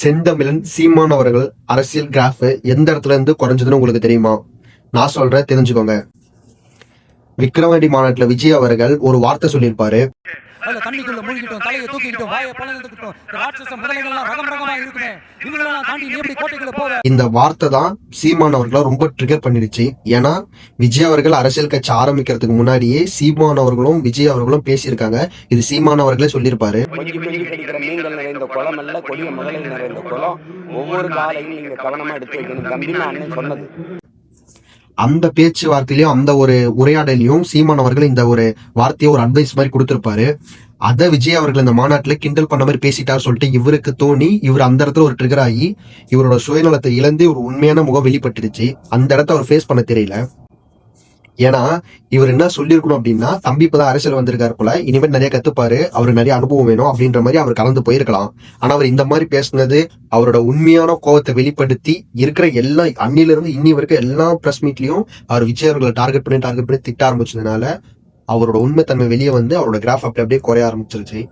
செந்தமிழன் சீமான் அவர்கள் அரசியல் கிராஃப் எந்த இடத்துல இருந்து குறைஞ்சதுன்னு உங்களுக்கு தெரியுமா? நான் சொல்றேன் தெரிஞ்சுக்கோங்க. விக்ரவாண்டி மாநாட்டில் விஜய் அவர்கள் ஒரு வார்த்தை சொல்லியிருப்பாரு. அதுல தண்ணிக்குள்ள மூழ்கிட்டோம் தலையை தூக்கிக்கிட்டோம் வாயை பழந்துக்கிட்டோம். இந்த ராட்சச முதலைகள்லாம் ரகம் ரகமா இருக்குமே. இவங்களெல்லாம் தாண்டி நீ எப்படி கோட்டைக்குள்ள போவ? இந்த வார்த்தை தான் சீமான் அவர்களை ரொம்ப ட்ரிகர் பண்ணிடுச்சு. ஏன்னா விஜய் அவர்கள் அரசியல் கட்சி ஆரம்பிக்கிறதுக்கு முன்னாடியே சீமான் அவர்களும் விஜய் அவர்களும் பேசியிருக்காங்க. இது சீமான் அவர்களே சொல்லியிருப்பாரு. மீன்கள் நிறைந்த குளம் அல்ல கொடிய முதலை நிறைந்த குளம். ஒவ்வொரு காலையும் நீங்க கவனமா எடுத்து வைக்கணும். தம்பின்னு அண்ணன் சொன்னது. அந்த பேச்சுவார்த்தையிலையும் அந்த ஒரு உரையாடலையும் சீமான் அவர்கள் இந்த ஒரு வார்த்தையை ஒரு அட்வைஸ் மாதிரி கொடுத்துருப்பாரு. அதை விஜய் அவர்கள் இந்த மாநாட்டில் கிண்டல் பண்ண மாதிரி பேசிட்டார் சொல்லிட்டு இவருக்கு தோணி இவர் அந்த இடத்துல ஒரு ட்ரிகர் ஆகி இவரோட சுயநலத்தை இழந்து ஒரு உண்மையான முகம் வெளிப்பட்டுருச்சு அந்த இடத்த அவர் ஃபேஸ் பண்ண தெரியல. ஏன்னா இவர் என்ன சொல்லியிருக்கணும் அப்படின்னா தம்பி இப்பதான் அரசியல் வந்திருக்காரு போல இனிமேல் நிறைய கத்துப்பாரு அவருக்கு நிறைய அனுபவம் வேணும் அப்படின்ற மாதிரி அவர் கலந்து போயிருக்கலாம். ஆனா அவர் இந்த மாதிரி பேசுனது அவரோட உண்மையான கோவத்தை வெளிப்படுத்தி இருக்கிற எல்லா அன்னில இருந்து இன்னி வரைக்கும் எல்லா பிரஸ் மீட்லயும் அவர் விஜய் அவர்களை டார்கெட் பண்ணி டார்கெட் பண்ணி திட்ட ஆரம்பிச்சதுனால அவரோட உண்மைத்தன்மை வெளியே வந்து அவரோட கிராஃப் அப்படி அப்படியே குறைய ஆரம்பிச்சிருச்சு.